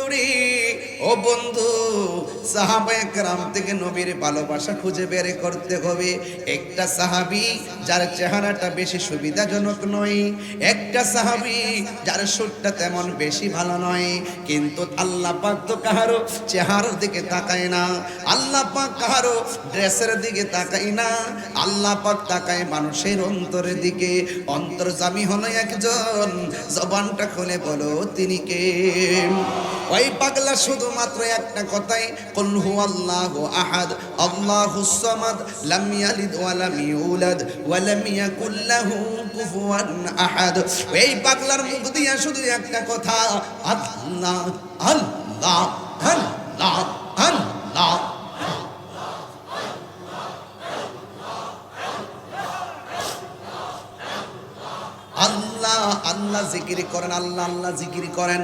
বন্ধুরি ও বন্ধু সাহাবায়ে কেরাম থেকে নবীর ভালোবাসা খুঁজে বের করতে হবে। একটা সাহাবি যার চেহারাটা বেশি সুবিধাজনক নয়, একটা সাহাবি যার সুরটা তেমন বেশি ভালো নয়। কিন্তু আল্লাহ পাক তো কাহারো চেহারার দিকে তাকায় না, আল্লাহ পাক কাহারো ড্রেসের দিকে তাকায় না, আল্লাহ পাক তাকায় মানুষের অন্তরের দিকে। অন্তর্জামী হলো একজন, জবানটা খুলে বলো, তিনি কে? ওই পাগলা শুধুমাত্র একটা কথাই কুল হুয়াল্লাহু আহাদ আল্লাহুস সামাদ লাম ইয়ালিদ ওয়া লাম ইউলাদ ওয়া লাম ইয়াকুল লাহু কুফুয়ান আহাদ এই পাগলার মুখ দিয়া শুধু একটা কথা আল্লাহ আল্লাহ আল্লাহ আল্লাহ আল্লাহ আল্লাহ জিকির করেন আল্লাহ আল্লাহ জিকির করেন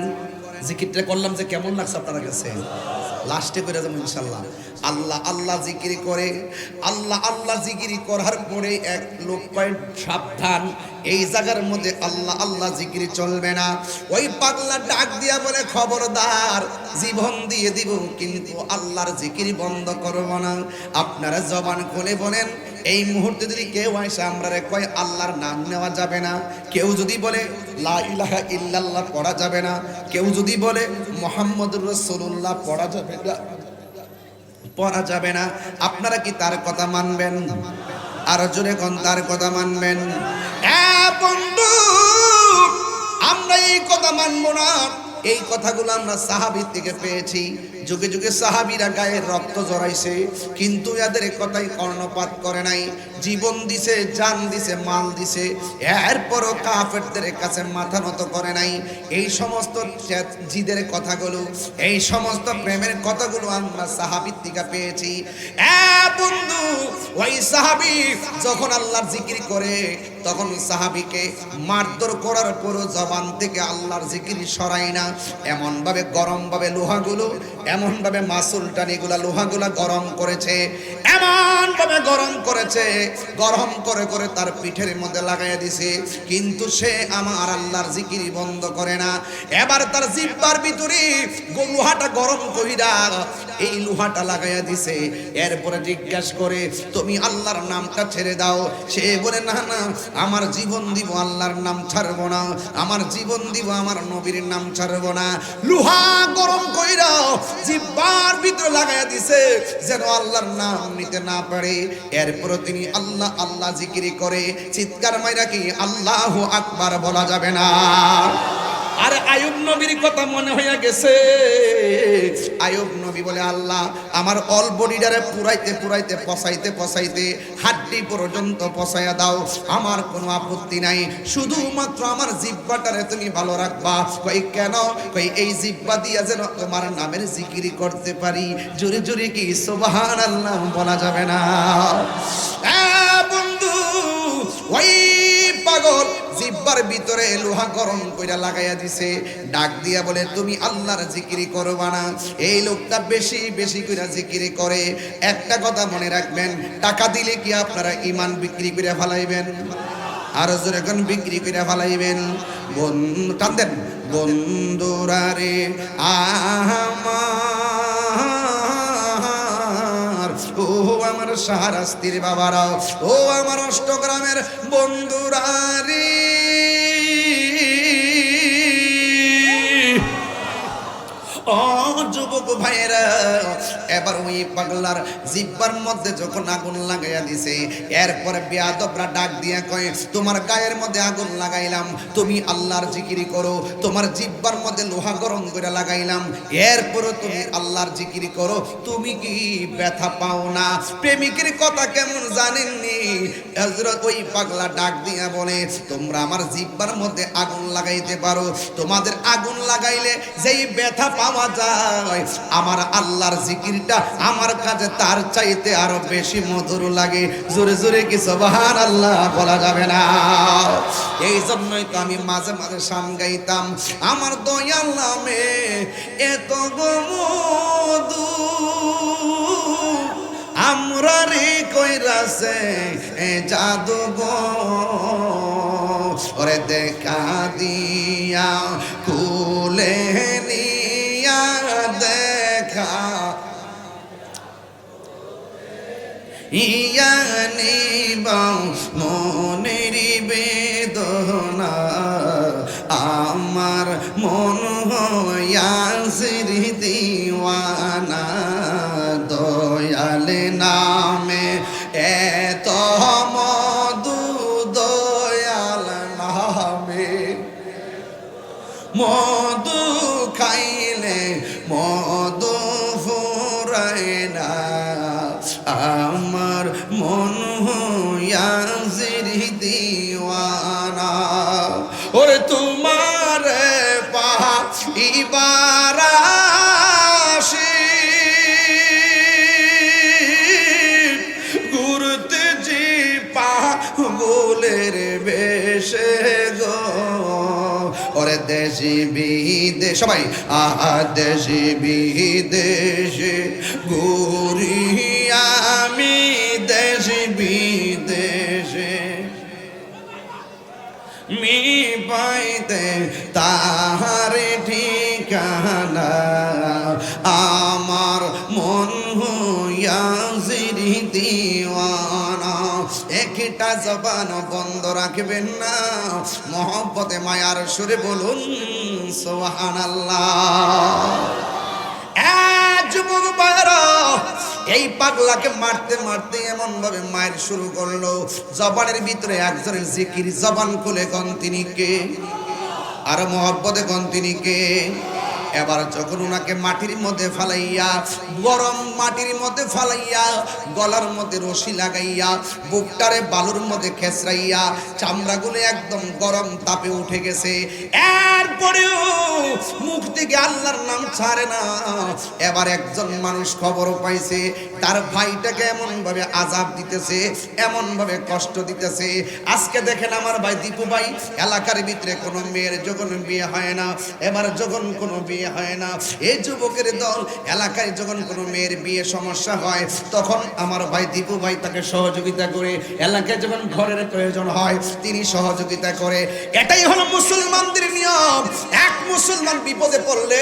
জিকিরটা করলাম যে কেমন লাগছে আপনার কাছে? লাস্টে করে যাব ইনশাল্লাহ আল্লাহ আল্লাহ জিকির করে, আল্লাহ আল্লাহ জিকির করার পরে এক লোক সাবধান, এই জায়গার মধ্যে আল্লাহ আল্লাহ জিকির চলবে না। ওই পাগলা ডাক দিয়া বলে, খবরদার, জীবন দিয়ে দিব, কিন্তু আল্লাহর জিকির বন্ধ করব না। আপনারা জবান খুলে বলেন এই মুহূর্তে যদি কেউ আসে আমরা কয়, আল্লাহর নাম নেওয়া যাবে না। কেউ যদি বলে, লা ইলাহা ইল্লাল্লাহ পড়া যাবে না। কেউ যদি বলে, মোহাম্মদুর রাসূলুল্লাহ পড়া যাবে না। পড়া যাবে না। আপনারা কি তার কথা মানবেন? আর জোরে কোন তার কথা মানবেন? বন্ধু, আমরা এই কথা মানবো না। এই কথাগুলো আমরা সাহাবির থেকে পেয়েছি। যুগে যুগে সাহাবিরা গায়ের রক্ত জড়াইছে, কিন্তু এদের কথাই কর্ণপাত করে নাই। জীবন দিছে, জান দিছে, মাল দিছে, এরপরও কাফেরদের কাছে মাথা নত করে নাই। এই সমস্ত জিদের কথাগুলো, এই সমস্ত প্রেমের কথাগুলো আমরা সাহাবির থেকে পেয়েছি। বন্ধু, ওই সাহাবি যখন আল্লাহর জিকির করে, তখন সাহাবিকে মারধর করার পরও জবান থেকে আল্লাহর জিকির সরাই না। এমন ভাবে গরম ভাবে লোহাগুলো এমন ভাবে মাসুল টানিগুলা, লোহাগুলা গরম করেছে এমন ভাবে গরম করেছে, গরম করে করে তার পিঠের মধ্যে লাগাইয়া দিছে। কিন্তু সে আমার আল্লাহর জিকির বন্ধ করে না। এবার তার জিব্বার ভিতরে লোহাটা গরম কইরা এই লোহাটা লাগাইয়া দিছে। এরপরে জিজ্ঞাসা করে, তুমি আল্লাহর নামটা ছেড়ে দাও। সে বলে, না না, আমার জীবন দিব আল্লাহর নাম ছাড়ব না। আমার জীবন দিব আমার নবীর নাম ছাড়ব না। লোহা গরম কইরা জিব্বার ভিতরে লাগাইয়া দিছে, যেন আল্লাহর নাম নিতে না পারে। এরপর তিনি আল্লাহ আল্লাহ জিকিরি করে, চিৎকার মাইরা কি আল্লাহ আকবার বলা যাবে না। আরে আয়ুব নবীর কথা মনে হইয়া গেছে। আয়ুব নবী বলে, আল্লাহ, আমার অল বডিটারে পুরাইতে পুরাইতে, পচাইতে পচাইতে, হাড্ডি পর্যন্ত পচাইয়া দাও। আমার কোনো আপত্তি নাই। শুধুমাত্র আমার জিব্বাটারে তুমি ভালো রাখবা। কই, কেন? কই, এই জিব্বা দিয়া যেন তোমার নামের জিকিরি করতে পারি। জোরে জোরে কি সুবহান আল্লাহ বলা যাবে না? বন্ধু, ওই পাগল জিব্বার ভিতরে লোহা গরম কইরা লাগাইয়া দিছে। ডাক দিয়া বলে, তুমি আল্লাহর জিকিরি করবা না। এই লোকটা বেশি বেশি কইরা জিকিরি করে। একটা কথা মনে রাখবেন, টাকা দিলে কি আপনারা ইমান বিক্রি করে ফেলাইবেন? আর জোরে এখন বিক্রি করে ফেলাইবেন? বন্ধু, টান দেন। বন্ধুরা রে আমার সাহারাস্তির বাবারা ও আমার অষ্টগ্রামের বন্ধুরারি ও যুবক ভাইয়েরা এবার ওই পাগলার জিব্বার মধ্যে যখন আগুন লাগাইয়া দিছে, এরপরে বেয়াদবরা ডাক দিয়া কয়, তোমার গায়ের মধ্যে আগুন লাগাইলাম, তুমি আল্লাহর জিকিরি করো, তোমার জিব্বার মধ্যে লোহা গরম করে লাগাইলাম, এরপরও তুমি আল্লাহর জিকিরি করো, তুমি কি ব্যথা পাও না? প্রেমিকের কথা কেমন জানেননি? হযরত ওই পাগলা ডাক দিয়া বলে, তোমরা আমার জিব্বার মধ্যে আগুন লাগাইতে পারো, তোমাদের আগুন লাগাইলে যেই ব্যথা পাওয়া যায়, আমার আল্লাহর জিকিরটা আমার কাছে তার চাইতে আরও বেশি মধুর লাগে। জোরে জোরে কি সুবহান আল্লাহ বলা যাবে না? এই জন্যই তো আমি মাঝে মাঝে শান গাইতাম। আমার দয়াল নামে এত গো মধু আমরা রে কইরাছে, এ জাদু গো। ওরে দেখা দিয়া কুলে ইয়ানি বাউ মনের বেদনা আমার মন হয়াসির দিওয়ানা দয়াল নামে বিদে সবাই আহা দেশি বিদেশে গুরি আমি দেশ বিদেশে। মি পাইতে তাহারে ঠিকানা আমার একটা জবান বন্ধ রাখবেন না। মহব্বতে, মায়ার সুরে বলুন বায়রা এই পাগলাকে মারতে মারতে এমন ভাবে মায়ের শুরু করল। জবানের ভিতরে একজনের জিকির, জবান খুলে কন তিনি কে? আর মহব্বতে কন তিনি কে? এবার যখন ওনাকে মাটির মধ্যে ফালাইয়া, গরম মাটির মধ্যে ফালাইয়া, গলার মধ্যে রশি লাগাইয়া, বুকটারে বালুর মধ্যে খেসরাইয়া, চামড়াগুলো একদম গরম তাপে উঠে গেছে। এরপরেও মুখ থেকে আল্লাহর নাম ছাড়ে না। এবার একজন মানুষ খবর পাইছে, তার ভাইটাকে এমন ভাবে আজাব দিতেছে এমন ভাবে কষ্ট দিতেছে। আজকে দেখেন আমার ভাই দীপু ভাই, এলাকার ভিতরে কোনো মেয়ের যখন বিয়ে হয় না, এবার যখন কোনো বিয়ে হয় না। এই যুবকের দল, এলাকায় যখন কোনো মেয়ের বিয়ে সমস্যা হয়, তখন আমার ভাই দীপু ভাই তাকে সহযোগিতা করে, এলাকায় যখন ঘরের প্রয়োজন হয়, তিনি সহযোগিতা করে। এটাই হলো মুসলমানদের নিয়ম। এক মুসলমান বিপদে পড়লে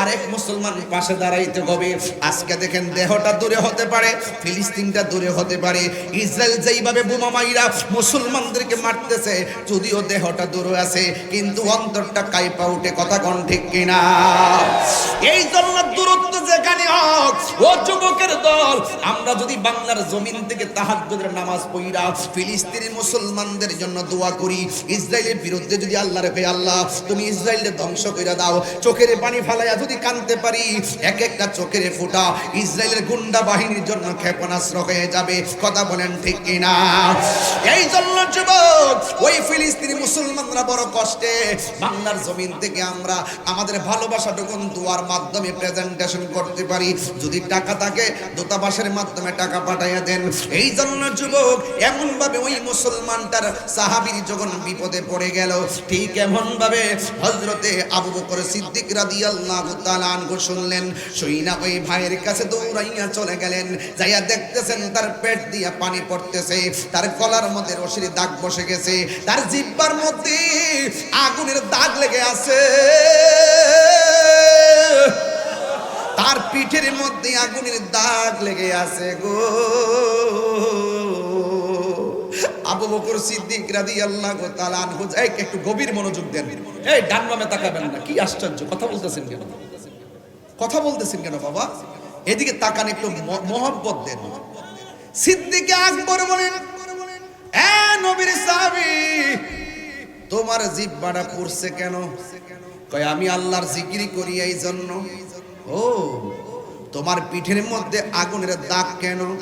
আরেক মুসলমান পাশে দাঁড়াইতে হবে। আজকে দেখেন দেহটা দূরে হতে পারে, ফিলিস্তিনটা দূরে হতে পারে। ইসরায়েল যেইভাবে বোমা মাইরা মুসলমানদেরকে মারতেছে, যদিও দেহটা দূরে আছে, কিন্তু অন্তরটা কাইপা উঠে, কথা কোন ঠিক কিনা? এই জন্য দূরত্ব যেখানে হোক, ও যুবকের দল, আমরা যদি বাংলার জমিন থেকে তাহাজ্জুদের নামাজ পড়িরা ফিলিস্তিনি মুসলমানদের জন্য দোয়া করি, ইসরায়েলের বিরুদ্ধে যদি আল্লাহ রেখে আল্লাহ, তুমি ইসরায়েলের ধ্বংস করে দাও, চোখের পানি ফালাইয়া যদি কানতে পারি, এক একটা চোখের ফোঁটা ইসরায়েলের গুন্ডা বাহিনীর জন্য ক্ষেপণাস্ত্র হয়ে যাবে, কথা বলেন ঠিক কিনা? এই জন্য যুবক, ওই ফিলিস্তিনি মুসলমানরা বড় কষ্টে বাংলার জমিন থেকে আমরা আমাদের ভালোবাসাটুকুন দোয়ার মাধ্যমে প্রেজেন্টেশন করতে পারি। যদি টাকা থাকে, দূতাবাসের মাধ্যমে টাকা পাঠাইয়া দেন। এই জন্য যুবক এমন ভাবে ওই মুসলমানটার সাহাবীর যখন বিপদে পড়ে গেল, ঠিক এমন ভাবে হজরতে আবু বকর সিদ্দিক রাদিয়াল্লাহু তাআলা আনহু শুনলেন। সইনা ওই ভাইয়ের কাছে দৌড়াইয়া চলে গেলেন। যাইয়া দেখতেছেন তার পেট দিয়া পানি পড়তেছে। তার গলার মধ্যে রশির দাগ বসে গেছে। তার জিব্বার মধ্যে আগুনের দাগ লেগে আছে। তার পিঠের মধ্যে আগুনের দাগ লেগে আছে গো। আবু বকর সিদ্দিক রাদিয়াল্লাহু তাআলা আনহু এই একটু গভীর মনোযোগ দেন। এই, ডান বামে তাকাবেন না, কি আশ্চর্য, কথা বলতেছেন কেন? কথা বলতেছেন কেন বাবা? এদিকে তাকান একটু মহব্বত দেন। সিদ্দিকে আকবর বলেন, এ নবীর সাহাবী, তোমার জিব্বাটা পড়ছে কেন? কয়, আমি আল্লাহর জিকিরি করি এই জন্য ও, তোমার পিঠের মধ্যে আগুনের দাগ কেন?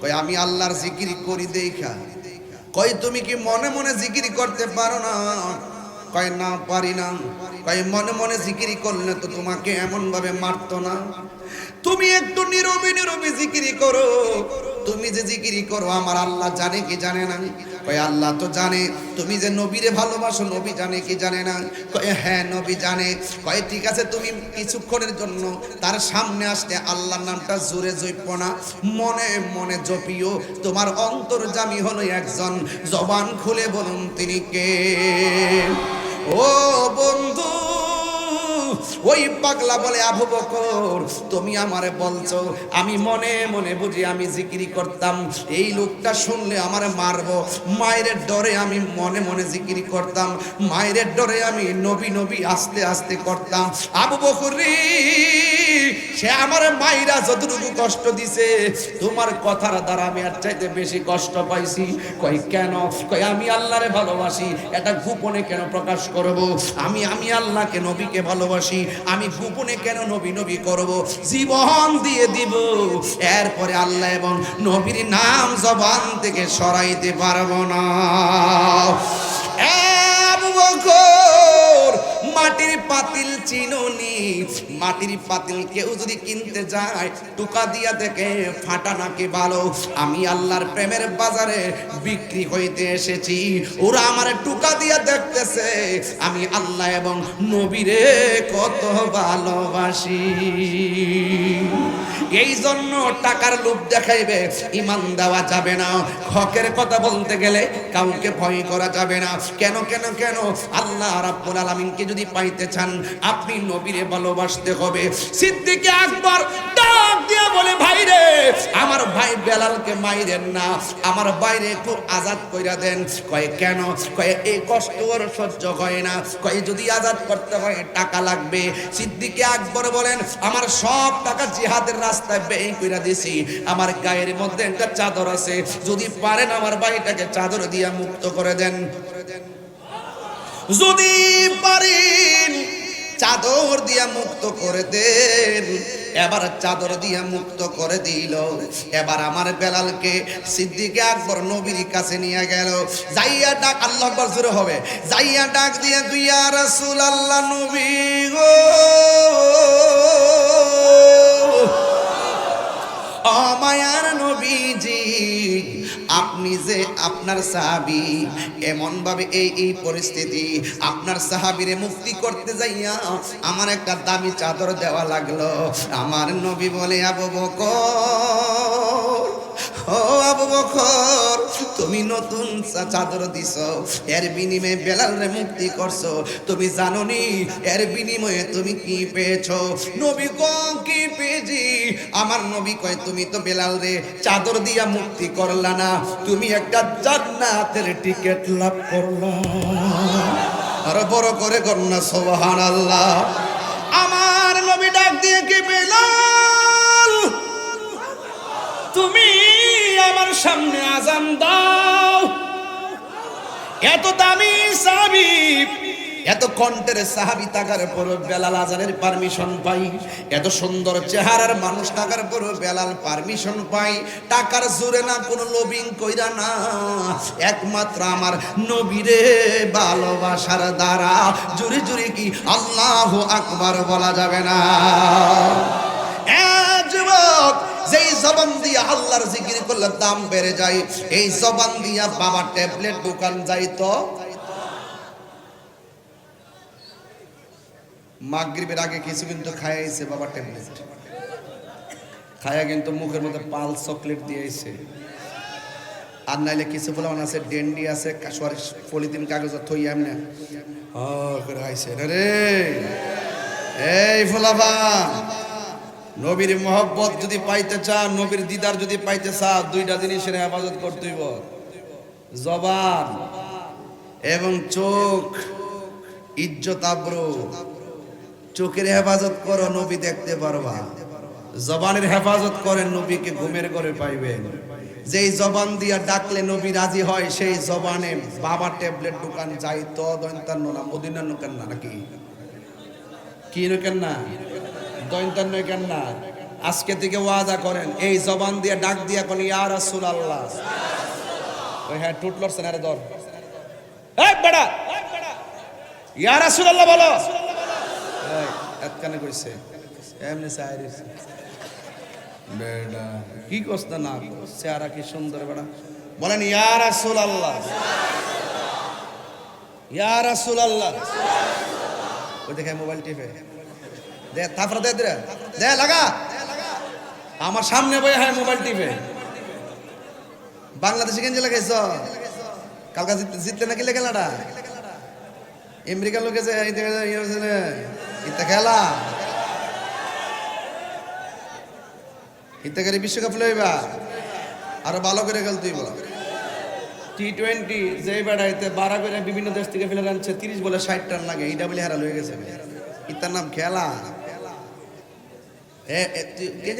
কই আমি আল্লাহর জিকির করি দেখা। কই তুমি কি মনে মনে জিকির করতে পারো না? কয়, না, পারি না। কয়, মনে মনে জিকিরি করলে তো তোমাকে এমন ভাবে মারতো না। তুমি একটু নীরবে নীরবে জিকিরি করো। তুমি যে জিকিরি করো, আমার আল্লাহ জানে কি জানে না। কয়, আল্লাহ তো জানে। তুমি যে নবীরে ভালোবাসো, নবী জানে কি জানে না। কয় হ্যাঁ নবী জানে। কয়, ঠিক আছে, তুমি কিছুক্ষণের জন্য তার সামনে আসলে আল্লাহর নামটা জোরে জৈপ না। মনে মনে জপিও, তোমার অন্তর্জামী হলো একজন। জবান খুলে বলুন, তিনি কে? ও বন্ধু ওই পাগলা বলে, আবু বকর, তুমি আমারে বলছো, আমি মনে মনে বুঝি আমি জিকিরি করতাম। এই লোকটা শুনলে আমারে মারবো। মায়ের ডরে আমি মনে মনে জিকিরি করতাম। মায়ের ডরে আমি নবী নবী আস্তে আস্তে করতাম। আবু বকর সে আমার মাইরা যতটুকু কষ্ট দিছে, তোমার কথার দ্বারা আমি আর চাইতে বেশি কষ্ট পাইছি। কই কেন? কই আমি আল্লাহরে ভালোবাসি। এটা গোপনে কেন প্রকাশ করব? আমি আমি আল্লাহকে, নবীকে ভালোবাসি। আমি গোপনে কেন নবী নবী করব? জীবন দিয়ে দিব। এরপরে আল্লাহ এবং নবীর নাম জবান থেকে সরাইতে পারব না। মাটির পাতিল চিনুনি, মাটির পাতিল কেউ যদি কিনতে যায়, টুকা দিয়া দেখে ফাটা নাকি ভালো। আমি আল্লাহর প্রেমের বাজারে বিক্রি হইতে এসেছি। ওরা আমার টুকা দিয়া দেখতেছে, আমি আল্লাহ এবং নবীরে কত ভালোবাসি। এই জন্য টাকার লোভ দেখাইবে, ইমান দেওয়া যাবে না। হকের কথা বলতে গেলে কাউকে ভয় করা যাবে না। কেন কেন কেন? আল্লাহ রাব্বুল আলামিনকে যদি পাইতে চান আপনি নবীরে ভালোবাসতে হবে। সিদ্দিকে আকবর ডাক দিয়া বলে, ভাই রে, আমার ভাই বেলালকে মাইরেন না, আমার বাইরে একটু আজাদ কইরা দেন। কয়, কেন? কয় এই কষ্ট ওর সহ্য হয় না। কয়, যদি আজাদ করতে হয়, টাকা লাগবে। সিদ্দিকে আকবর বলেন, আমার সব টাকা জিহাদের রাস্তায় ব্যয় কইরা দিছি। আমার গায়ের মধ্যে একটা চাদর আছে। যদি পারেন আমার ভাইটাকে চাদর দিয়া মুক্ত করে দেন। যদি পারেন চাদর দিয়া মুক্ত করে দেন। এবার চাদর দিয়া মুক্ত করে দিল। এবার আমার বেলালকে সিদ্দিকে আকবর নবীর কাছে নিয়ে গেল। যাইয়া ডাক, আল্লাহ আকবর জোরে হবে। যাইয়া ডাক দিয়া, দুইয়া রাসূল আল্লাহ নবী গো। অমায়ার নবীজি আপনি যে আপনার সাহাবি এমন ভাবে এই এই পরিস্থিতি আপনার সাহাবিরে মুক্তি করতে যাইয়া আমার একটা দামি চাদর দেওয়া লাগল। আমার নবী বলে, আবু বকর বকর, তুমি নতুন চাদর দিছ, এর বিনিময়ে বেলালরে মুক্তি করছ। তুমি জানো নি এর বিনিময়ে তুমি কি পেয়েছ? নবী কম কি পেয়েছি? আমার নবী কয়, তুমি তো বেলাল রে চাদর দিয়া মুক্তি করলা না, তুমি একটা জান্নাতের টিকিট লাভ করলা। আর বড় করে কন্যা সোবাহান আল্লাহ আমার নবী ডাক দিয়ে কি বেলাল? তুমি আমার সামনে আজান দাও। এত দামি সাহাবি এত কণ্ঠের সাহাবি থাকার পর বেলাল আজানের পারমিশন পাই। এত সুন্দর চেহারার মানুষ থাকার পর বেলাল পারমিশন পাই। টাকার জোরে না কোনো লবিং কইরা না, একমাত্র আমার নবীরে ভালোবাসার দ্বারা। জুড়ে জুড়ে কি আল্লাহ আকবার বলা যাবে না। যুবক যেই জবান দিয়া আল্লাহর জিকির করলে দাম বেড়ে যায়, এই জবান দিয়া বাবা ট্যাবলেট দোকান যাইতো। মাগরিবের আগে কিছু কিন্তু খাইছে বাবা ট্যাবলেট। খায়া কিন্তু মুখের মধ্যে পাল চকলেট দিয়েছে আর নাইলে কিছু বলে মনে আছে, ডেন্ডি আছে সরি পলিথিন কাগজ থই এমনি ও করে আইছে। রে। এই ফলাফা। নবীর মোহব্বত যদি পাইতে চান নবীর দিদার যদি পাইতে চান দুইটা জিনিসের হেফাজত করতে হইব। জবান এবং চোখ, ইজ্জত, আব্রু। চোখের হেফাজত করো, নবী দেখতে পারবা। জবানের হেফাজত করেন, নবীকে ঘুমের করে পাইবেন। যেই জবান দিয়া ডাকলে নবী রাজি হয়, সেই জবানে বাবা ট্যাবলেট দোকান যাই তো না মদিনার দোকান না নাকি? কি কেন না দৈন্তান্ন কেন না আজকে থেকে ওয়াদা করেন, এই জবান দিয়ে ডাক দিয়া কোন, ইয়া রাসূল আল্লাহ ওই হ্যাঁ টুট লড়ছেন আরে ধর বেড়া! ইয়া রাসূল আল্লাহ বলো এতখানে কইছে। এমনি সাইরিস বেড়া, কি কষ্ট না চেহারা কি সুন্দর বেড়া। বলেন, ইয়া রাসূল আল্লাহ ইয়া রাসূল আল্লাহ ওই দেখে মোবাইল টিপে। দে তারপরে দে লাগা। আমার সামনে বই হ্যাঁ মোবাইল টিপে। বাংলাদেশে কেন লাগাইছ? কালকা জিততে নাকি লেগে লাডা? আমেরিকার লোকে যে যে ইয়ে খেলা। ইতা বিশ্বকাপ লইবা আরও ভালো করে খেলতে হইব টি টোয়েন্টি যে বেড়াইতে বারা করে বিভিন্ন দেশ থেকে ফেলে আনছে, তিরিশ বলে ষাট রান লাগে এইটা বলে হারা লয়ে গেছে। ইতার নাম খেলা। তুই কে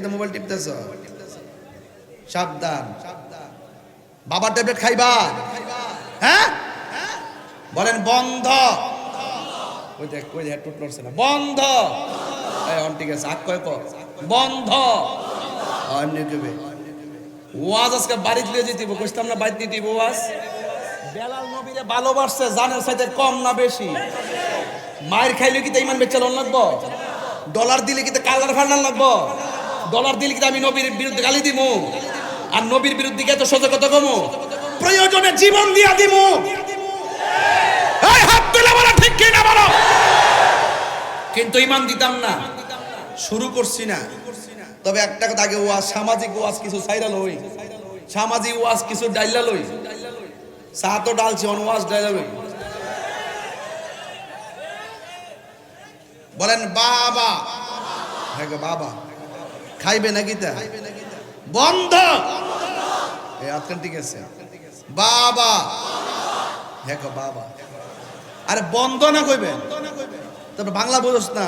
তো মোবাইল টিপতেছ। সাবধান। বাবার হ্যাঁ? বলেন, বন্ধ। দেখ না। বন্ধ। বন্ধ। ওয়াজ আজকে বাড়িতে লিয়ে যেতে কইতাম না বাড়িতে নিতে ওয়াজ? বেলাল নবীরে ভালোবাসছে, জানের সাথে কম না বেশি। মায়ের খাইলে কি তাই ইমান বেচাল লাগবো? ডলার দিলে কি তো কালার ফান্ডার লাগবো। ডলার দিলে কি তো আমি নবীর বিরুদ্ধে গালি দিব আর নবীর বিরুদ্ধে কি এত সোজা কথা কমু। প্রয়োজনে জীবন দিয়া দিব এই না বলো কিন্তু ইমান দিতাম না। শুরু করছি না। তবে একটা কথা আগে ওয়াজ, সামাজিক ওয়াজ কিছু সাইরা লই। সামাজিক ওয়াজ কিছু ডাইলা লই। চা তো ডালছি অন ওয়াজ ডাইলা লই। বলেন, বাবা। হ্যাঁ বাবা। খাইবে নাকি তা? বন্ধ। আজকাল ঠিক আছে। বাবা। হ্যাঁ বাবা। আরে, বন্ধ না কইবেন তারপর বাংলা বোঝস না।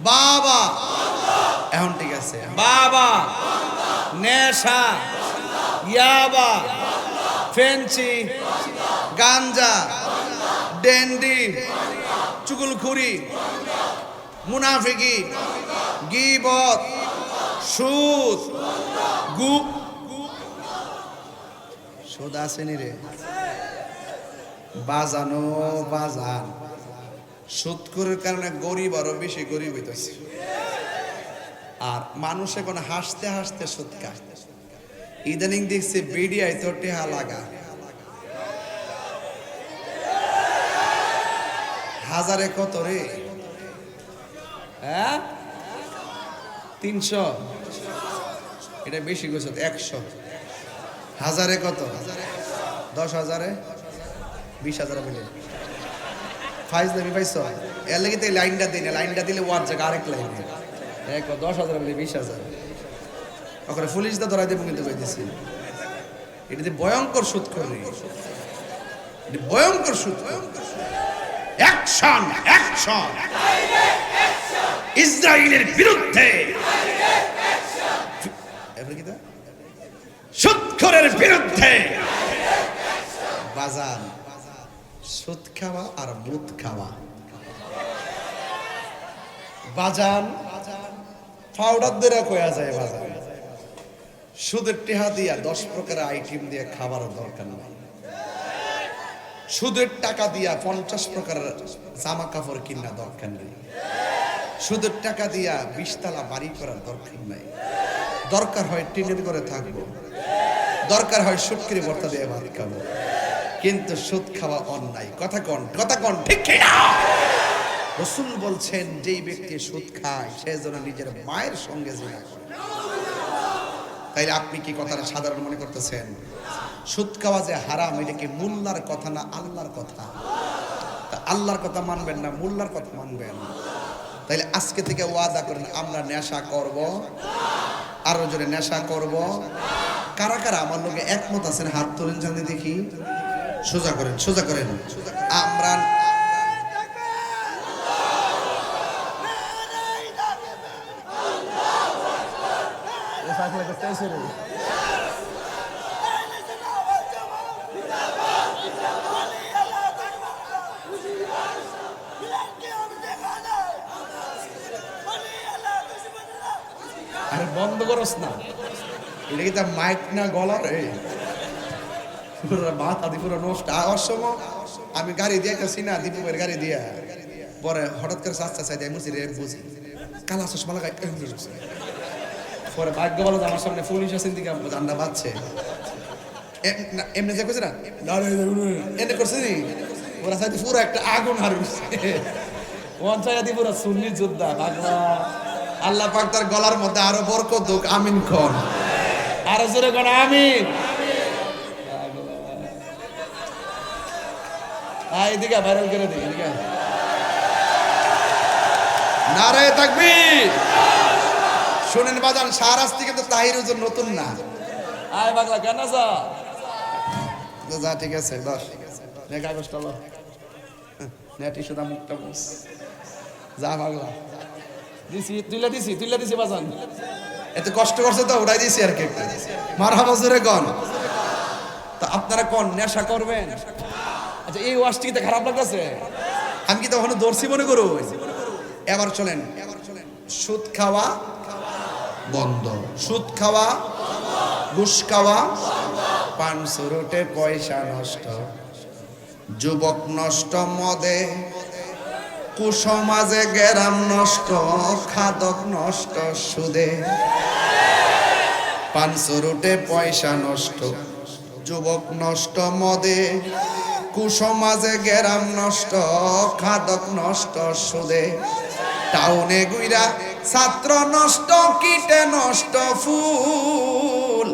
বাবা। এখন ঠিক আছে। বাবা। নেশা। ইয়াবা। ফেন্সি গাঞ্জা, ডেন্ডি, চুগুলখুরি, মুনাফিকি, গিবত সুদ গু। সুদ আসেনি রে। বাজানো, বাজান। সুৎকরের কারণে গরিব আরও বেশি গরিব হইতেছে। আর মানুষ এখন হাসতে হাসতে সুদ খায় ইদানিং দেখছে বিডিআই তো টেহা লাগা। হাজারে কত রে? হ্যাঁ? তিনশো। এটা বেশি গেছে একশো। হাজারে কত? দশ হাজারে? বিশ হাজারে মিলে। ফাইজ দেবি পাইছ? এর লাগে তো লাইনটা দিই না, লাইনটা দিলে ওয়ার জায়গা আরেক লাইন। এক দশ হাজার মিলে বিশ হাজার। ওখানে পুলিশ দা ধরাই দেবো কিন্তু কইতেছি এটাতে ভয়ঙ্কর সুদ করে ভয়ঙ্কর সুদ অ্যাকশন অ্যাকশন ইসরায়েলের বিরুদ্ধে। সুৎখরের বিরুদ্ধে। বাজান, সুদ খাওয়া আর মুদ খাওয়া। বাজান, পাউডার দিয়ে কয়া যায় বাজান। সুদের টেহা দিয়া দশ প্রকার আইটেম দিয়ে খাবার দরকার নাই। সুদের টাকা দিয়া পঞ্চাশ প্রকার জামা কাপড় কিনা দরকার নেই। সুদের টাকা দিয়া বিশতলা বাড়ি করার দরকার নাই। দরকার হয় টিনের করে থাকব। দরকার হয় সুটকিরি ভর্তা দিয়ে ভাত খাব। কিন্তু সুদ খাওয়া অন্যায়। কথা কন কথা কন, ঠিক রসুল বলছেন, যেই ব্যক্তি সুদ খায়, সে যেন নিজের মায়ের সঙ্গে জিনা করে। তাইলে আপনি কি কথাটা সাধারণ মনে করতেছেন? সুদ খাওয়া যে হারাম, এটা কি মোল্লার কথা না আল্লাহর কথা? তা আল্লাহর কথা মানবেন না, মোল্লার কথা মানবেন। তাইলে আজকে থেকে ওয়াদা করেন, আমরা নেশা করব। আরও জোরে নেশা করব। কারা কারা? আমার লোকে একমত আছেন, হাত তোলেন জানি দেখি। সোজা করেন সোজা করেন। আমরা আরে বন্ধ করস না। এটা কি তার মাইক না গলা রে মাথা দি পুরো নষ্ট। আওয়ার আমি গাড়ি দিয়ে গেছি না দীপুকের গাড়ি দিয়া। পরে হঠাৎ করে চাই দেয় মুসি রে, বুঝি। কালা চশমা লাগাই। পরে ভাগ্য বলো আমার সামনে পুলিশ আছেন দিকে জান্ডা বাজছে। এমনি যে করছে না? না রে, রে, রে, এমনি করছে নি? ওরা চাইতে পুরো একটা আগুন হার পঞ্চায়েত পুরো সুন্নি যোদ্ধা ভাগবা আল্লাহ পাক তার গলার মধ্যে আরও বরকত দুক আমিন খন আরও জোরে কোন আমিন। এদিকে ভাইরাল করে দিই এদিকে নারায় থাকবি শোনেন বাজান সারাস্তি কিন্তু তাহির হুজুর নতুন না। আয় পাগলা কেন তো যা ঠিক আছে দশ নে কাগজটা লো নে টিস্যু দা মুখটা মুছ যা পাগলা দিছি তুইলা দিছি তুইলা দিছি বাজান। এত কষ্ট করছে তো উড়াই দিছি আর কি। মারা বছরে কন। তা আপনারা কোন নেশা করবেন? আচ্ছা এই ওয়াশটি কি খারাপ লাগতেছে। আমি কি তখন দর্শি মনে করো এবার চলেন। সুদ খাওয়া বন্ধ। সুদ খাওয়া, ঘুষ খাওয়া, পান সুরুটে পয়সা নষ্ট। যুবক নষ্ট, মদে কুসমাজে গেরাম নষ্ট, খাদক নষ্ট সুদে। পান সুরুটে পয়সা নষ্ট, যুবক নষ্ট, মদে কুসমাজে গেরাম নষ্ট, খাদক নষ্ট সুদে। টাউনে গুইরা ছাত্র নষ্ট, কীটে নষ্ট, ফুল।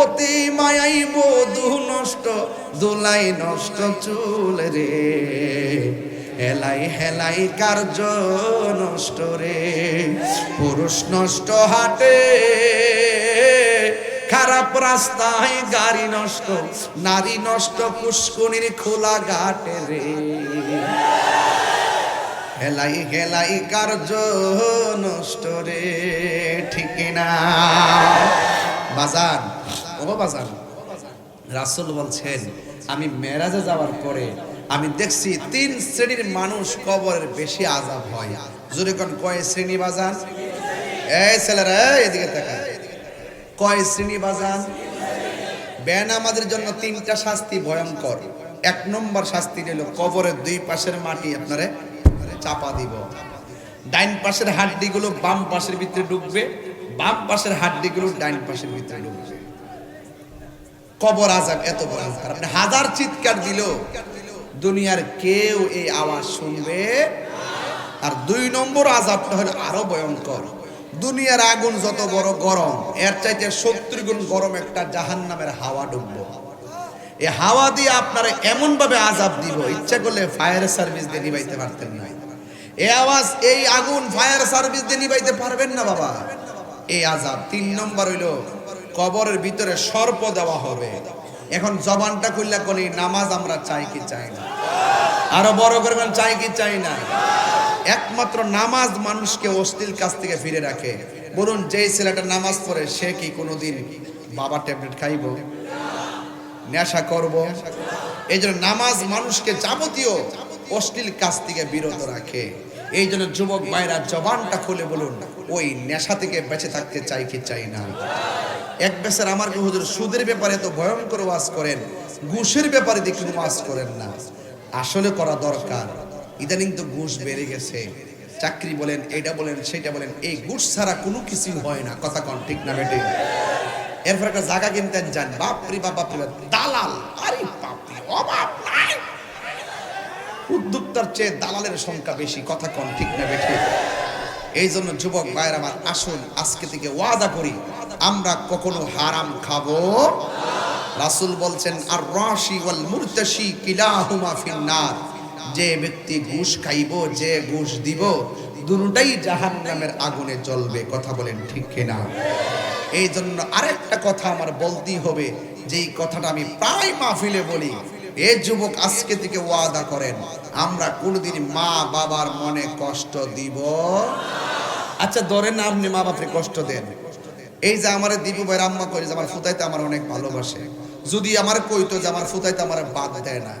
অতি মায়াই বধু নষ্ট দুলাই নষ্ট চুল রে। হেলাই হেলাই কার্য নষ্ট রে। পুরুষ নষ্ট হাটে, খারাপ রাস্তায় গাড়ি নষ্ট, নারী নষ্ট পুষ্কনির খোলা ঘাটে রে। হেলাই হেলাই কার্য নষ্ট রে, ঠিক না। বাজান, ও বাজান, রাসুল বলছেন, আমি মেরাজে যাওয়ার পরে আমি দেখছি তিন শ্রেণির মানুষ কবরের বেশি আজাব হয়। জোরে কোন কয় শ্রেণি বাজান? এই ছেলেরা এদিকে তাকায়। কয় শ্রেণি বাজান? বেন আমাদের জন্য তিনটা শাস্তি ভয়ঙ্কর। এক নম্বর শাস্তি নিল কবরের দুই পাশের মাটি, আপনারে চাপা দিব। ডাইন পাশের হাড্ডিগুলো বাম পাশের ভিতরে ঢুকবে, বাম পাশের হাড্ডিগুলো ডাইন পাশের ভিতরে ঢুকবে। কবর আজাব এত ভয়ঙ্কর আপনি হাজার চিৎকার দিল দুনিয়ার কেউ এই আওয়াজ শুনবে। আর দুই নম্বর আজাবটা হলো আরও ভয়ঙ্কর। দুনিয়ার আগুন যত বড় গরম, এর চাইতে সত্তর গুণ গরম একটা জাহান নামের হাওয়া ডুববো। এই হাওয়া দিয়ে আপনারা এমন ভাবে আজাব দিব, ইচ্ছা করলে ফায়ার সার্ভিস দিয়ে নিবাইতে পারতেন না এই আওয়াজ, এই আগুন ফায়ার সার্ভিস দিয়ে নিবাইতে পারবেন না বাবা। এই আজাব, তিন নম্বর হইল, কবরের ভিতরে সর্প দেওয়া হবে। এখন জবানটা খুললে কোনি নামাজ আমরা চাই কি চাই না? আরও বড় করবেন চাই কি চাই না? একমাত্র নামাজ মানুষকে অশ্লীল কাছ থেকে ফিরে রাখে। বলুন, যেই ছেলেটা নামাজ পড়ে, সে কি কোনোদিন বাবা ট্যাবলেট খাইব? নেশা করব? এই জন্য নামাজ মানুষকে যাবতীয় অশ্লীল কাজ থেকে বিরত রাখে। এই জন্য যুবক ভাইরা জবানটা খুলে বলুন, ওই নেশা থেকে বেঁচে থাকতে চাই কি চাই না? এক বেসের আমার হুজুর, সুদের ব্যাপারে তো ভয়ঙ্কর ওয়াজ করেন, ঘুষের ব্যাপারে দেখুন ওয়াজ করেন না। আসলে করা দরকার। ইদানিং তো ঘুষ বেড়ে গেছে। চাকরি বলেন এটা বলেন সেটা বলেন, এই ঘুষ ছাড়া কোনো কিছুই হয় না। কথা কন, ঠিক না বেটে এরপর একটা জায়গা কিনতেন যান। বাপরি বাপ বাপরি বাপ, দালাল। আরে বাপরি, অভাব নাই। উদ্যোক্তার চেয়ে দালালের সংখ্যা বেশি। কথা কন, ঠিক না বেঠে? এই জন্য যুবক ভাইয়ের আমার, আসুন, আজকে থেকে ওয়াদা করি, আমরা কখনো হারাম খাব রাসূল বলছেন আর রাশি ওয়াল মুরতাশি কিলাহুমা ফিন্নার। যে ব্যক্তি ঘুষ খাইব, যে ঘুষ দিব, দুটাই জাহান্নামের আগুনে জ্বলবে। কথা বলেন ঠিক কিনা? এই জন্য আরেকটা কথা আমার বলতেই হবে, যেই কথাটা আমি প্রায় মাহফিলে বলি এ যুবক আজকে থেকে ওয়াদা করেন, আমরা কোনোদিন মা বাবার মনে কষ্ট দিব আচ্ছা ধরেন আপনি মা বাপরে কষ্ট দেন। এই যে আমার দীপু ভাই আম্মা করে যে, আমার ফুতাইতে আমার অনেক ভালোবাসে। যদি আমার কইতো যে, আমার ফুতাইতে আমার বাদ দেয় না।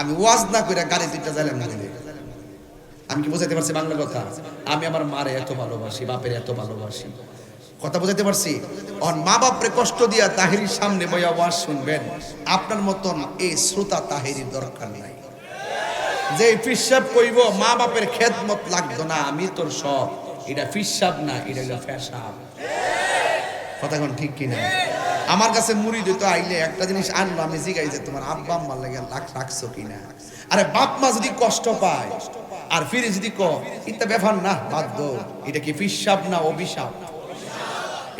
আমি ওয়াজ না করে গাড়ি দুইটা যাইলাম না আমি কি বোঝাতে পারছি বাংলা কথা? আমি আমার মারে এত ভালোবাসি, বাপের এত ভালোবাসি। কথা বোঝাতে পারছি? অন মা বাপরে কষ্ট দিয়া তাহিরির সামনে বইয়া ওয়াজ শুনবেন। আপনার মতন এই শ্রোতা তাহিরির দরকার নাই। যে ফিসাব কইব মা বাপের খেদমত লাগতো না, আমি তোর সব। এটা ফিসাব না, এটা হলো ফেসাব কথা কোন ঠিক কিনা? আমার কাছে মুড়ি দিত আইলে একটা জিনিস আনলো, আমি জিগাই যে তোমার আব্বা আম্মার লাগে লাখ রাখছো কিনা? আরে বাপ মা যদি কষ্ট পায়, আর ফিরে যদি ক এটা ব্যাপার না, বাধ্য। এটা কি ফিসাব না অভিশাপ?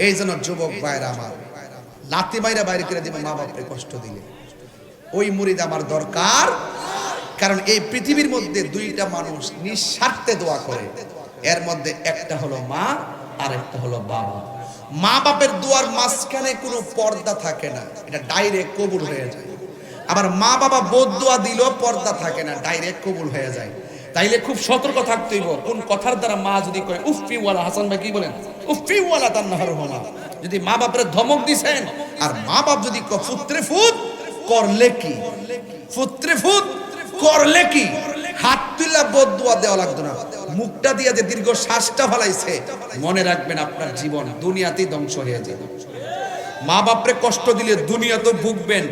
এই জন্য যুবক ভাইরা আমার লাতি বাইরে বাইরে করে দিবে, মা বাপরে কষ্ট দিলে। ওই মুরিদ আমার দরকার, কারণ এই পৃথিবীর মধ্যে দুইটা মানুষ নিঃস্বার্থে দোয়া করে। এর মধ্যে একটা হলো মা, আর একটা হলো বাবা। মা বাপের দুয়ার মাঝখানে কোনো পর্দা থাকে না, এটা ডাইরেক্ট কবুল হয়ে যায়। আবার মা বাবা বোধ দোয়া দিলেও পর্দা থাকে না ডাইরেক্ট কবুল হয়ে যায়। তাইলে খুব সতর্ক থাকতে হইব, কোন কথার দ্বারা মা যদি কয় উফিওয়ালা হাসান ভাই, কি বলেন? যদি মা বাপের ধমক দিছেন, আর মা বাপ যদি ফুত্রে ফুত, করলে কি? ফুত্রে ফুত, করলে কি? হাত তুলা বদুয়া দেওয়া লাগতো না। মুখটা দিয়ে যে দীর্ঘ শ্বাসটা ফালাইছে, মনে রাখবেন আপনার জীবন দুনিয়াতেই ধ্বংস হয়ে যাবে মা বাপরে কষ্ট দিলে দুনিয়া তো ভুগবেন।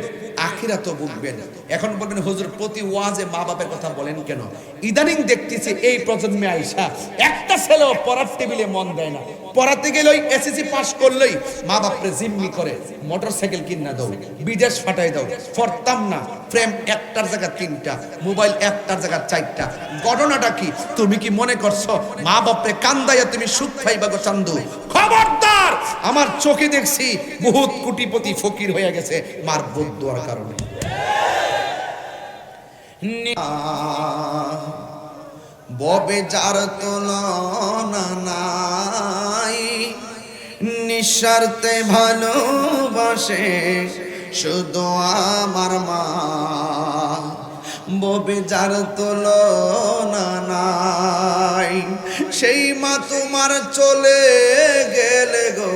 আখিরা তো ভুগবেন এখন বলবেন, হুজুর, প্রতি ওয়াজে মা বাপের কথা বলেন কেন? ইদানিং দেখতেছি এই প্রজন্মে আইসা একটা ছেলেও পড়ার টেবিলে মন দেয় না। পড়াতে গেলেই এসএসসি পাস করলেই মা বাপরে জিম্মি করে, মোটর সাইকেল কিনা দাও, বিদেশ ফাটাই দাও, পড়তাম না, ফ্রেম একটার জায়গা তিনটা, মোবাইল একটার জায়গা চারটা। ঘটনাটা কি? তুমি কি মনে করছ, মা বাপরে কান্দাইয়া তুমি সুখ পাইবা গো চান্দু? খবরদার! আমার চোখে দেখছি বহুত কোটিপতি ফকির হয়ে গেছে, মার বোধ কারণে। ববে যার নাই, নিঃস্বার্থে ভালোবাসে শুধু আমার মা। ববে যার নাই, সেই মা তোমার চলে গেলে গো।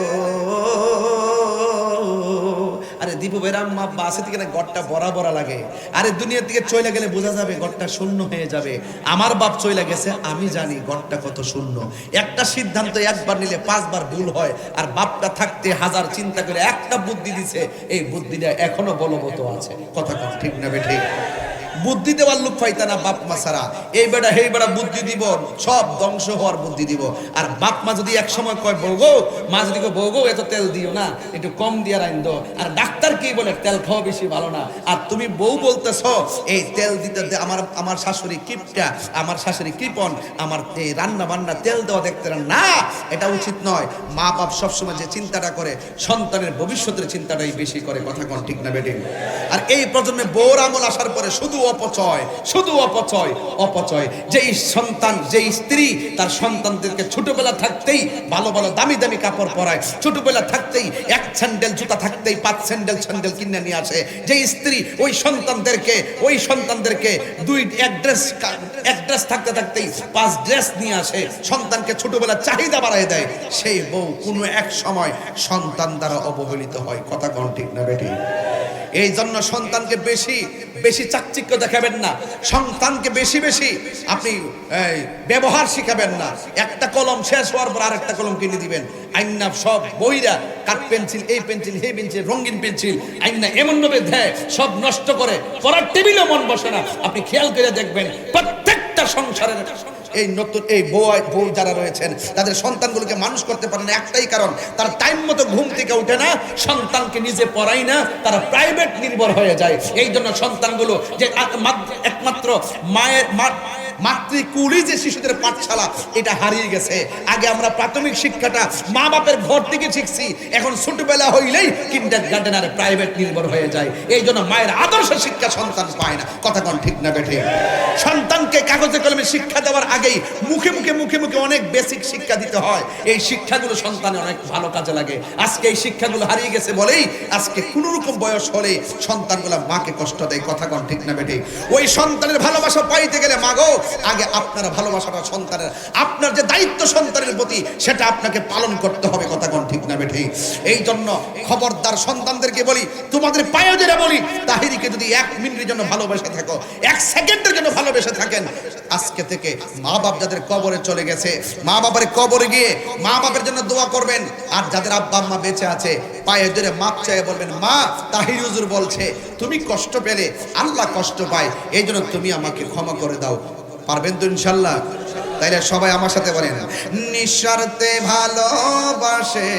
দীপু ভাইয়ের আম্মা বাসে থেকে না গড়টা বড়া বড়া লাগে। আরে দুনিয়ার থেকে চলে গেলে বোঝা যাবে গড়টা শূন্য হয়ে যাবে। আমার বাপ চলে গেছে, আমি জানি গড়টা কত শূন্য। একটা সিদ্ধান্ত একবার নিলে পাঁচবার ভুল হয়, আর বাপটা থাকতে হাজার চিন্তা করে একটা বুদ্ধি দিছে, এই বুদ্ধিটা এখনও বলবত আছে। কথা কথা ঠিক না বে ঠিক? বুদ্ধি দেওয়ার লোক পাইতা না বাপ মা ছাড়া। এই বেটা হেই বেটা বুদ্ধি দিব, সব ধ্বংস হওয়ার বুদ্ধি দিব। আর বাপ মা যদি এক সময় কয় বৌগো মা যদি কয় বৌগো এত তেল দিও না, একটু কম দিয়ে রাইন দো। আর ডাক্তার কি বলে, তেল খাওয়া বেশি ভালো না। আর তুমি বউ বলতেছ, এই তেল দিতে আমার আমার শাশুড়ি কিপটা, আমার শাশুড়ি কৃপন আমার এই রান্না বান্না তেল দেওয়া দেখতে না। এটা উচিত নয়। মা বাপ সবসময় যে চিন্তাটা করে, সন্তানের ভবিষ্যতের চিন্তাটাই বেশি করে। কথা কন ঠিক না বেটিং আর এই প্রজন্মে বউর আমল আসার পরে শুধু অপচয়, শুধু অপচয় অপচয়। যেই সন্তান, যেই স্ত্রী, তার সন্তানদেরকে ছোটবেলা থাকতেই ভালো ভালো, দামি দামি কাপড় পরায়। ছোটবেলা থাকতেই এক স্যান্ডেল, জুতা থাকতেই পাঁচ স্যান্ডেল স্যান্ডেল কিনে নিয়ে আসে। যেই স্ত্রী, ওই সন্তানদেরকে ওই সন্তানদেরকে দুই, এক ড্রেস এক ড্রেস থাকতে থাকতেই পাঁচ ড্রেস নিয়ে আসে। সন্তানকে ছোটবেলা চাহিদা বাড়ায় দেয়। সেই বউ কোনো এক সময় সন্তান দ্বারা অবহেলিত হয়। কথা কন ঠিক না বেটি? এই জন্য সন্তানকে বেশি বেশি চাকচিক্য দেখাবেন না। সন্তানকে বেশি বেশি আপনি ব্যবহার শিখাবেন না। একটা কলম শেষ হওয়ার পর আরেকটা কলম কিনে দিবেন। আইনা সব বইরা, কাঠ পেন্সিল, এই পেন্সিল এই পেন্সিল, রঙিন পেন্সিল, আইনা এমন ভাবে দেয়, সব নষ্ট করে। পড়ার টেবিলও মন বসে না। আপনি খেয়াল করে দেখবেন, প্রত্যেকটা সংসারের এই নতুন, এই বউ বউ যারা রয়েছেন, তাদের সন্তানগুলোকে মানুষ করতে পারে না। একটাই কারণ, তারা টাইম মতো ঘুম থেকে উঠে না, সন্তানকে নিজে পড়াই না, তারা প্রাইভেট নির্ভর হয়ে যায়। এই জন্য সন্তানগুলো যে একমাত্র মায়ের মা- মাতৃকুলি যে শিশুদের পাঠশালা, এটা হারিয়ে গেছে। আগে আমরা প্রাথমিক শিক্ষাটা মা বাপের ঘর থেকে শিখছি, এখন ছোটবেলা হইলেই কিন্ডার গার্ডেন প্রাইভেট নির্ভর হয়ে যায়। এই জন্য মায়ের আদর্শ শিক্ষা সন্তান পায় না। কথা কোন ঠিক না বেঠে? সন্তানকে কাগজে কলমে শিক্ষা দেওয়ার আগেই মুখে মুখে মুখে মুখে অনেক বেসিক শিক্ষা দিতে হয়। এই শিক্ষাগুলো সন্তানে অনেক ভালো কাজে লাগে। আজকে এই শিক্ষাগুলো হারিয়ে গেছে বলেই আজকে কোনো রকম বয়স হলে সন্তানগুলো মাকে কষ্ট দেয়। কথা কন ঠিক না বেটে ওই সন্তানের ভালোবাসা পাইতে গেলে মাগো আগে আপনার ভালোবাসাটা সন্তানের, আপনার যে দায়িত্ব সন্তানের প্রতি, সেটা আপনাকে পালন করতে হবে, কথা কন ঠিক না বেঠে? এই জন্য খবরদার সন্তানদেরকে বলি, তোমাদের পায়ে যেটা বলি, তাহিরিকে যদি এক মিনিটের জন্য ভালোবেসে থাকো, এক সেকেন্ডের জন্য ভালোবেসে থাকেন, আজকে থেকে মা বাপ যাদের কবরে চলে গেছে মা বাবার কবরে গিয়ে মা বাবার জন্য দোয়া করবেন, আর যাদের আব্বা আম্মা বেঁচে আছে, পায়ে ধরে মাপ চাইয়ে বলবেন, মা, তাহির হুজুর বলছে, তুমি কষ্ট পেলে, আল্লাহ কষ্ট পায় এই জন্য তুমি আমাকে ক্ষমা করে দাও। পারবেন তো ইনশাল্লাহ? তাইলে সবাই আমার সাথে বলেন। নিঃস্বার্থে ভালোবাসে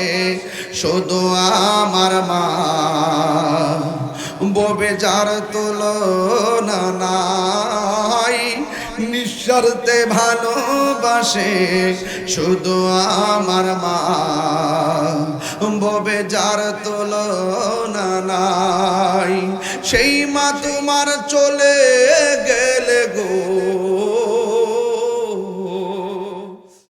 শুধু আমার মা। ববে যার তুলনা নাই। নিঃস্বার্থে ভালোবাসে শুধু আমার মা। ববে যার তুলনা নাই। সেই মা তোমার চলে গেলে গো।